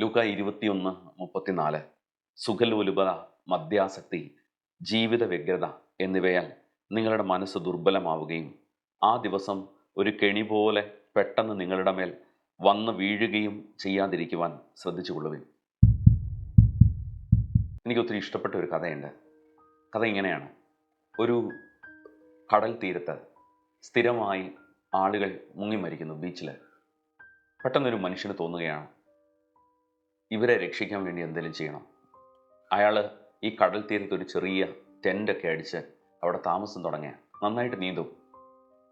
ലൂക്ക ഇരുപത്തിയൊന്ന് മുപ്പത്തിനാല്. സുഖലോലുപത മദ്യാസക്തി ജീവിത വ്യഗ്രത എന്നിവയാൽ നിങ്ങളുടെ മനസ്സ് ദുർബലമാവുകയും ആ ദിവസം ഒരു കെണി പോലെ പെട്ടെന്ന് നിങ്ങളുടെ മേൽ വന്ന് വീഴുകയും ചെയ്യാതിരിക്കുവാൻ ശ്രദ്ധിച്ചുകൊള്ളുവിൻ എനിക്ക് ഒത്തിരി ഇഷ്ടപ്പെട്ട ഒരു കഥയുണ്ട്. കഥ ഇങ്ങനെയാണ്. ഒരു കടൽ തീരത്ത് സ്ഥിരമായി ആളുകൾ മുങ്ങി മരിക്കുന്നു ബീച്ചിൽ പെട്ടെന്നൊരു മനുഷ്യന് തോന്നുകയാണ് ഇവരെ രക്ഷിക്കാൻ വേണ്ടി എന്തെങ്കിലും ചെയ്യണം. അയാൾ ഈ കടൽ തീരത്ത് ഒരു ചെറിയ ടെന്റൊക്കെ അടിച്ച് അവിടെ താമസം തുടങ്ങിയ നന്നായിട്ട് നീന്തും.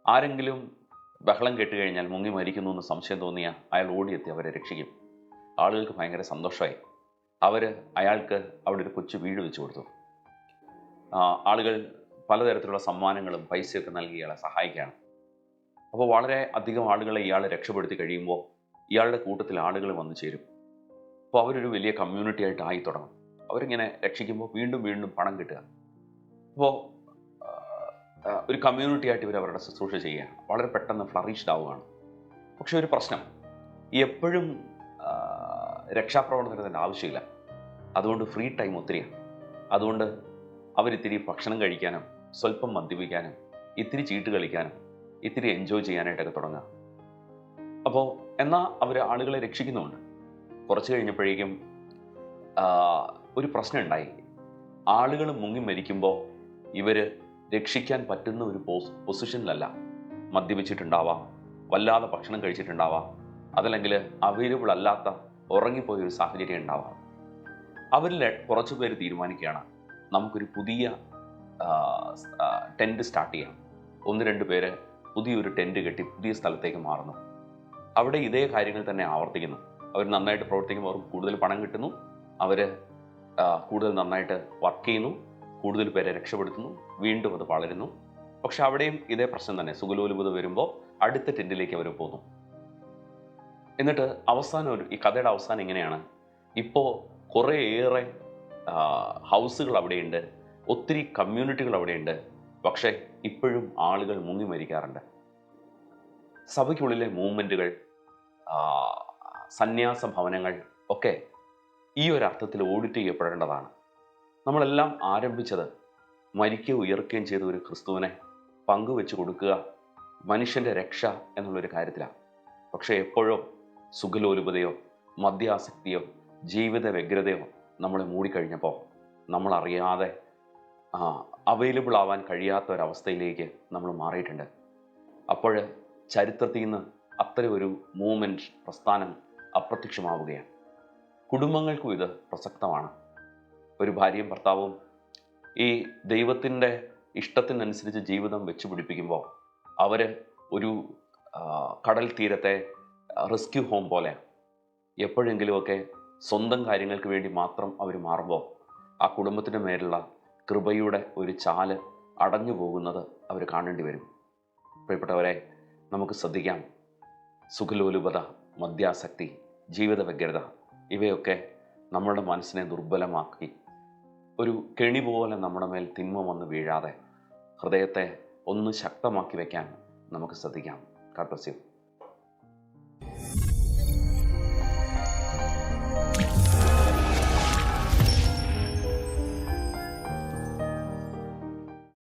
ആരെങ്കിലും ബഹളം കേട്ട് കഴിഞ്ഞാൽ മുങ്ങി മരിക്കുന്നു എന്ന് സംശയം തോന്നിയ അയാൾ ഓടിയെത്തി അവരെ രക്ഷിക്കും. ആളുകൾക്ക് ഭയങ്കര സന്തോഷമായി. അവർ അയാൾക്ക് അവിടെ ഒരു കൊച്ചു വീട് വെച്ചു കൊടുത്തു. ആളുകൾ പലതരത്തിലുള്ള സമ്മാനങ്ങളും പൈസയൊക്കെ നൽകി ഇയാളെ സഹായിക്കുകയാണ്. അപ്പോൾ വളരെ അധികം ആളുകളെ ഇയാൾ രക്ഷപ്പെടുത്തി കഴിയുമ്പോൾ ഇയാളുടെ കൂട്ടത്തിൽ ആളുകൾ വന്നു ചേരും. അപ്പോൾ അവരൊരു വലിയ കമ്മ്യൂണിറ്റി ആയിട്ട് ആയി തുടങ്ങും. അവരിങ്ങനെ രക്ഷിക്കുമ്പോൾ വീണ്ടും വീണ്ടും പണം കിട്ടുക. അപ്പോൾ ഒരു കമ്മ്യൂണിറ്റി ആയിട്ട് ഇവർ അവരുടെ ശുശ്രൂഷ ചെയ്യുകയാണ്. വളരെ പെട്ടെന്ന് ഫ്ലറിഷ്ഡ് ആവുകയാണ്. പക്ഷെ ഒരു പ്രശ്നം. എപ്പോഴും രക്ഷാപ്രവർത്തനത്തിന്റെ ആവശ്യമില്ല. അതുകൊണ്ട് ഫ്രീ ടൈം ഒത്തിരിയാണ്. അതുകൊണ്ട് അവരിത്തിരി ഭക്ഷണം കഴിക്കാനും സ്വല്പം മദ്യപിക്കാനും ഇത്തിരി ചീട്ട് കളിക്കാനും ഇത്തിരി എൻജോയ് ചെയ്യാനായിട്ടൊക്കെ തുടങ്ങുക. അപ്പോൾ എന്നാൽ അവർ ആളുകളെ രക്ഷിക്കുന്നുമുണ്ട്. കുറച്ച് കഴിഞ്ഞപ്പോഴേക്കും ഒരു പ്രശ്നം ഉണ്ടായി. ആളുകൾ മുങ്ങി മരിക്കുമ്പോൾ ഇവർ രക്ഷിക്കാൻ പറ്റുന്ന ഒരു പോസ് പൊസിഷനിലല്ല. മദ്യപിച്ചിട്ടുണ്ടാവാം വല്ലാതെ ഭക്ഷണം കഴിച്ചിട്ടുണ്ടാവാം അതല്ലെങ്കിൽ അവൈലബിൾ അല്ലാത്ത ഉറങ്ങിപ്പോയ ഒരു സാഹചര്യം ഉണ്ടാവാം. അവരിൽ കുറച്ച് പേര് തീരുമാനിക്കുകയാണ് നമുക്കൊരു പുതിയ ടെന്റ് സ്റ്റാർട്ട് ചെയ്യാം. ഒന്ന് രണ്ട് പേര് പുതിയൊരു ടെന്റ് കെട്ടി പുതിയ സ്ഥലത്തേക്ക് മാറുന്നു. അവിടെ ഇതേ കാര്യങ്ങൾ തന്നെ ആവർത്തിക്കുന്നു. അവർ നന്നായിട്ട് പ്രവർത്തിക്കുമ്പോൾ അവർക്ക് കൂടുതൽ പണം കിട്ടുന്നു. അവർ കൂടുതൽ നന്നായിട്ട് വർക്ക് ചെയ്യുന്നു. കൂടുതൽ പേരെ രക്ഷപ്പെടുത്തുന്നു. വീണ്ടും അത് വളരുന്നു. പക്ഷെ അവിടെയും ഇതേ പ്രശ്നം തന്നെ. സുഗലോലുപത വരുമ്പോൾ അടുത്ത ടെന്റിലേക്ക് അവർ പോകുന്നു. എന്നിട്ട് അവസാനം ഒരു ഈ കഥയുടെ അവസാനം ഇങ്ങനെയാണ്. ഇപ്പോൾ കുറേയേറെ ഹൗസുകൾ അവിടെയുണ്ട്. ഒത്തിരി കമ്മ്യൂണിറ്റികൾ അവിടെയുണ്ട്. പക്ഷേ ഇപ്പോഴും ആളുകൾ മുങ്ങി മരിക്കാറുണ്ട്. സഭയ്ക്കുള്ളിലെ മൂവ്മെന്റുകൾ സന്യാസ ഭവനങ്ങൾ ഒക്കെ ഈ ഒരു അർത്ഥത്തിൽ ഓഡിറ്റ് ചെയ്യപ്പെടേണ്ടതാണ്. നമ്മളെല്ലാം ആരംഭിച്ചത് മരിക്കുകയും ഉയർക്കുകയും ചെയ്ത ഒരു ക്രിസ്തുവിനെ പങ്കുവെച്ച് കൊടുക്കുക മനുഷ്യന്റെ രക്ഷ എന്നുള്ളൊരു കാര്യത്തിലാണ് പക്ഷേ എപ്പോഴോ സുഖലോലുപതയോ മദ്യാസക്തിയോ ജീവിത വ്യഗ്രതയോ നമ്മളെ മൂടിക്കഴിഞ്ഞപ്പോൾ നമ്മളറിയാതെ അവൈലബിൾ ആവാൻ കഴിയാത്ത ഒരവസ്ഥയിലേക്ക് നമ്മൾ മാറിയിട്ടുണ്ട്. അപ്പോൾ ചരിത്രത്തിൽ നിന്ന് അത്തരം ഒരു മൂവ്മെന്റ് പ്രസ്ഥാനം അപ്രത്യക്ഷമാവുകയാണ്. കുടുംബങ്ങൾക്കും ഇത് പ്രസക്തമാണ്. ഒരു ഭാര്യയും ഭർത്താവും ഈ ദൈവത്തിന്റെ ഇഷ്ടത്തിനനുസരിച്ച് ജീവിതം വെച്ച് പിടിപ്പിക്കുമ്പോൾ അവർ ഒരു കടൽ തീരത്തെ റെസ്ക്യൂ ഹോം പോലെ എപ്പോഴെങ്കിലുമൊക്കെ സ്വന്തം കാര്യങ്ങൾക്ക് വേണ്ടി മാത്രം അവർ മാറുമ്പോൾ ആ കുടുംബത്തിന്റെ മേലുള്ള കൃപയുടെ ഒരു ചാൽ അടഞ്ഞു പോകുന്നത് അവർ കാണേണ്ടി വരും. പ്രിയപ്പെട്ടവരെ നമുക്ക് ശ്രദ്ധിക്കാം. സുഖലോലുപത മദ്യാസക്തി. ജീവിത വ്യഗ്രത ഇവയൊക്കെ നമ്മുടെ മനസ്സിനെ ദുർബലമാക്കി ഒരു കെണി പോലെ നമ്മുടെ മേൽ തിന്മ വന്ന് വീഴാതെ ഹൃദയത്തെ ഒന്ന് ശക്തമാക്കി വയ്ക്കാൻ നമുക്ക് ശ്രദ്ധിക്കാം. കാർപ്പസ്യം